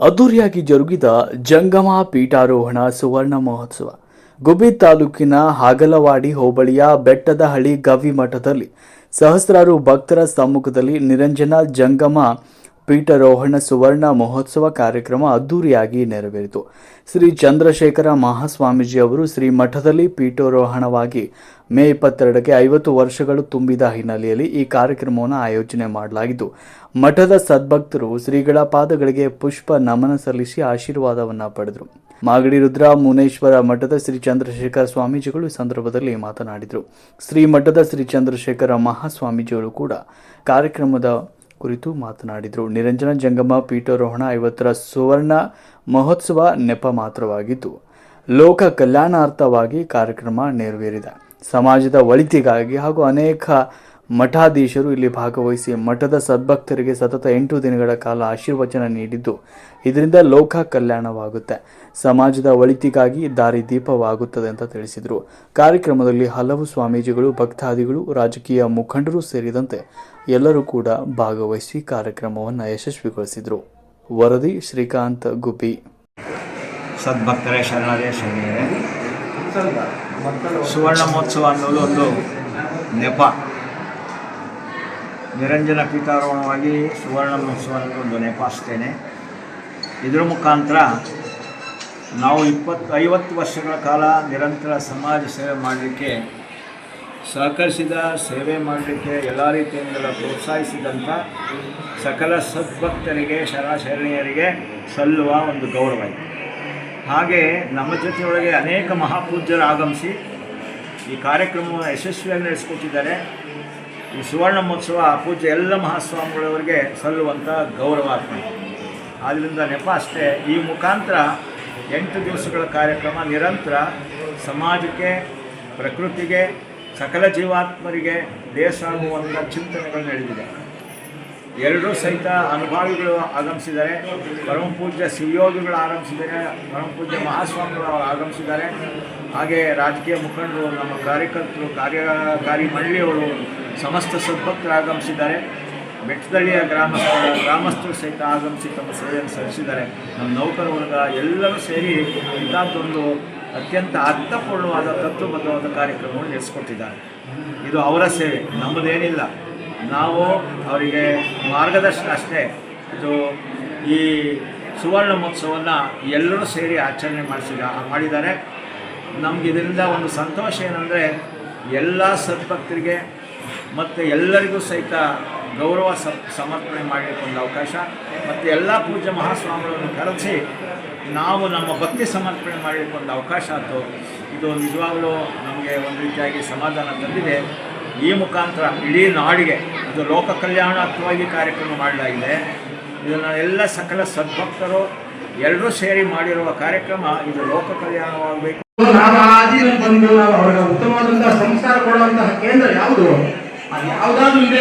ಅದ್ದೂರಿಯಾಗಿ ಜರುಗಿದ ಜಂಗಮ ಪೀಠಾರೋಹಣ ಸುವರ್ಣ ಮಹೋತ್ಸವ. ಗುಬ್ಬಿ ತಾಲೂಕಿನ ಹಾಗಲವಾಡಿ ಹೋಬಳಿಯ ಬೆಟ್ಟದಹಳ್ಳಿ ಗವಿ ಮಠದಲ್ಲಿ ಸಹಸ್ರಾರು ಭಕ್ತರ ಸಮ್ಮುಖದಲ್ಲಿ ನಿರಂಜನ ಜಂಗಮ ಪೀಠಾರೋಹಣ ಸುವರ್ಣ ಮಹೋತ್ಸವ ಕಾರ್ಯಕ್ರಮ ಅದ್ದೂರಿಯಾಗಿ ನೆರವೇರಿತು. ಶ್ರೀ ಚಂದ್ರಶೇಖರ ಮಹಾಸ್ವಾಮೀಜಿ ಅವರು ಶ್ರೀ ಮಠದಲ್ಲಿ ಪೀಠಾರೋಹಣವಾಗಿ ಮೇ ಇಪ್ಪತ್ತೆರಡಕ್ಕೆ ಐವತ್ತು ವರ್ಷಗಳು ತುಂಬಿದ ಹಿನ್ನೆಲೆಯಲ್ಲಿ ಈ ಕಾರ್ಯಕ್ರಮವನ್ನು ಆಯೋಜನೆ ಮಾಡಲಾಗಿದ್ದು, ಮಠದ ಸದ್ಭಕ್ತರು ಶ್ರೀಗಳ ಪಾದಗಳಿಗೆ ಪುಷ್ಪ ನಮನ ಸಲ್ಲಿಸಿ ಆಶೀರ್ವಾದವನ್ನು ಪಡೆದರು. ಮಾಗಡಿ ರುದ್ರ ಮುನೇಶ್ವರ ಮಠದ ಶ್ರೀ ಚಂದ್ರಶೇಖರ ಸ್ವಾಮೀಜಿಗಳು ಈ ಸಂದರ್ಭದಲ್ಲಿ ಮಾತನಾಡಿದರು. ಶ್ರೀ ಮಠದ ಶ್ರೀ ಚಂದ್ರಶೇಖರ ಮಹಾಸ್ವಾಮೀಜಿಗಳು ಕೂಡ ಕಾರ್ಯಕ್ರಮದ ಕುರಿತು ಮಾತನಾಡಿದರು. ನಿರಂಜನ ಜಂಗಮ, ಪೀಠಾರೋಹಣ ಐವತ್ತರ ಸುವರ್ಣ ಮಹೋತ್ಸವ ನೆಪ ಮಾತ್ರವಾಗಿದ್ದು ಲೋಕ ಕಲ್ಯಾಣಾರ್ಥವಾಗಿ ಕಾರ್ಯಕ್ರಮ ನೆರವೇರಿದೆ. ಸಮಾಜದ ಒಳಿತಿಗಾಗಿ ಹಾಗೂ ಅನೇಕ ಮಠಾಧೀಶರು ಇಲ್ಲಿ ಭಾಗವಹಿಸಿ ಮಠದ ಸದ್ಭಕ್ತರಿಗೆ ಸತತ ಎಂಟು ದಿನಗಳ ಕಾಲ ಆಶೀರ್ವಚನ ನೀಡಿದ್ದು. ಇದರಿಂದ ಲೋಕ ಕಲ್ಯಾಣವಾಗುತ್ತೆ. ಸಮಾಜದ ಒಳಿತಿಗಾಗಿ ದಾರಿ ದೀಪವಾಗುತ್ತದೆ ಅಂತ ತಿಳಿಸಿದರು. ಕಾರ್ಯಕ್ರಮದಲ್ಲಿ ಹಲವು ಸ್ವಾಮೀಜಿಗಳು, ಭಕ್ತಾದಿಗಳು, ರಾಜಕೀಯ ಮುಖಂಡರು ಸೇರಿದಂತೆ ಎಲ್ಲರೂ ಕೂಡ ಭಾಗವಹಿಸಿ ಕಾರ್ಯಕ್ರಮವನ್ನು ಯಶಸ್ವಿಗೊಳಿಸಿದರು. ವರದಿ ಶ್ರೀಕಾಂತ್ ಗುಬ್ಬಿ. ಸದ್ಭಕ್ತರೇ ಶರಣರೇ ಸುವರ್ಣ ಮಹೋತ್ಸವ ಅನ್ನೋದು ಒಂದು ನೆಪ. ನಿರಂಜನ ಪೀಠಾರೋಹಣವಾಗಿ ಸುವರ್ಣ ಮಹೋತ್ಸವವನ್ನು ನೆಪಾಸ್ತೇನೆ ಇದರ ಮುಖಾಂತರ ನಾವು ಇಪ್ಪತ್ತು, ಐವತ್ತು ವರ್ಷಗಳ ಕಾಲ ನಿರಂತರ ಸಮಾಜ ಸೇವೆ ಮಾಡಲಿಕ್ಕೆ, ಸಹಕರಿಸಿದ ಸೇವೆ ಮಾಡಲಿಕ್ಕೆ ಎಲ್ಲ ರೀತಿಯಿಂದಲೂ ಪ್ರೋತ್ಸಾಹಿಸಿದಂಥ ಸಕಲ ಸದ್ಭಕ್ತರಿಗೆ, ಶರಣಶರಣೀಯರಿಗೆ ಸಲ್ಲುವ ಒಂದು ಗೌರವ ಇದೆ. ಹಾಗೆ ನಮ್ಮ ಜೊತೆಯೊಳಗೆ ಅನೇಕ ಮಹಾಪೂಜ್ಯರು ಆಗಮಿಸಿ ಈ ಕಾರ್ಯಕ್ರಮವನ್ನು ಯಶಸ್ವಿಯಾಗಿ ನಡೆಸ್ಕೊಟ್ಟಿದ್ದಾರೆ. ಈ ಸುವರ್ಣ ಮಹೋತ್ಸವ ಪೂಜ್ಯ ಎಲ್ಲ ಮಹಾಸ್ವಾಮಿಗಳವರಿಗೆ ಸಲ್ಲುವಂಥ ಗೌರವಾರ್ಪಣೆ ಆದ್ದರಿಂದ ನೆಪ ಅಷ್ಟೇ, ಈ ಮುಖಾಂತರ ಎಂಟು ದಿವಸಗಳ ಕಾರ್ಯಕ್ರಮ ನಿರಂತರ ಸಮಾಜಕ್ಕೆ, ಪ್ರಕೃತಿಗೆ, ಸಕಲ ಜೀವಾತ್ಮರಿಗೆ ಆಗುವಂಥ ಚಿಂತನೆಗಳು ನಡೆದಿದೆ. ಎರಡೂ ಸಹಿತ ಅನುಭಾವಿಗಳು ಆಗಮಿಸಿದ್ದಾರೆ. ಪರಮಪೂಜ್ಯ ಶಿವಯೋಗಿಗಳು ಆಗಮಿಸಿದ್ದಾರೆ. ಪರಮ ಪೂಜ್ಯ ಮಹಾಸ್ವಾಮಿಗಳು ಆಗಮಿಸಿದ್ದಾರೆ. ಹಾಗೆ ರಾಜಕೀಯ ಮುಖಂಡರು, ನಮ್ಮ ಕಾರ್ಯಕರ್ತರು ಕಾರ್ಯಕಾರಿ ಮಂಡಳಿಯವರು ಸಮಸ್ತ ಸದ್ಭಕ್ತರು ಆಗಮಿಸಿದ್ದಾರೆ. ಬೆಟ್ಟದಳ್ಳಿಯ ಗ್ರಾಮ ಗ್ರಾಮಸ್ಥರು ಸಹಿತ ಆಗಮಿಸಿ ತಮ್ಮ ಸೇವೆಯನ್ನು ಸಲ್ಲಿಸಿದ್ದಾರೆ. ನಮ್ಮ ನೌಕರ ವರ್ಗ ಎಲ್ಲರೂ ಸೇರಿ ಇಂಥದ್ದೊಂದು ಅತ್ಯಂತ ಅರ್ಥಪೂರ್ಣವಾದ, ತತ್ವಬದ್ಧವಾದ ಕಾರ್ಯಕ್ರಮವನ್ನು ನಡೆಸಿಕೊಟ್ಟಿದ್ದಾರೆ. ಇದು ಅವರ ಸೇವೆ, ನಮ್ಮದೇನಿಲ್ಲ. ನಾವು ಅವರಿಗೆ ಮಾರ್ಗದರ್ಶನ ಅಷ್ಟೇ. ಇದು ಈ ಸುವರ್ಣ ಮಹೋತ್ಸವವನ್ನು ಎಲ್ಲರೂ ಸೇರಿ ಆಚರಣೆ ಮಾಡಿಸಿದ, ಮಾಡಿದ್ದಾರೆ. ನಮ್ಗೆ ಇದರಿಂದ ಒಂದು ಸಂತೋಷ ಏನಂದರೆ, ಎಲ್ಲ ಸದ್ಭಕ್ತರಿಗೆ ಮತ್ತು ಎಲ್ಲರಿಗೂ ಸಹಿತ ಗೌರವ ಸಮರ್ಪಣೆ ಒಂದು ಅವಕಾಶ. ಮತ್ತು ಎಲ್ಲ ಪೂಜ್ಯ ಮಹಾಸ್ವಾಮಿಗಳನ್ನು ಕರೆಸಿ ನಾವು ನಮ್ಮ ಭಕ್ತಿ ಸಮರ್ಪಣೆ ಒಂದು ಅವಕಾಶ ಆಯಿತು. ಇದು ನಿಜವಾಗಲೂ ನಮಗೆ ಒಂದು ರೀತಿಯಾಗಿ ಸಮಾಧಾನ ತಂದಿದೆ. ಈ ಮುಖಾಂತರ ಇಡೀ ನಾಡಿಗೆ ಇದು ಲೋಕ ಕಲ್ಯಾಣಾರ್ಥವಾಗಿ ಕಾರ್ಯಕ್ರಮ ಮಾಡಲಾಗಿದೆ. ಇದನ್ನು ಎಲ್ಲ ಸಕಲ ಸದ್ಭಕ್ತರು ಎಲ್ಲರೂ ಸೇರಿ ಮಾಡಿರುವ ಕಾರ್ಯಕ್ರಮ ಇದು ಲೋಕ ಕಲ್ಯಾಣವಾಗಬೇಕು. ನಾವು ಬಂದು ಅವರಿಗೆ ಉತ್ತಮವಾದಂತಹ ಸಂಸ್ಕಾರ ಕೊಡುವಂತಹ ಕೇಂದ್ರ ಯಾವುದು? ಅದು ಯಾವುದಾದ್ರೂ ಇದೆ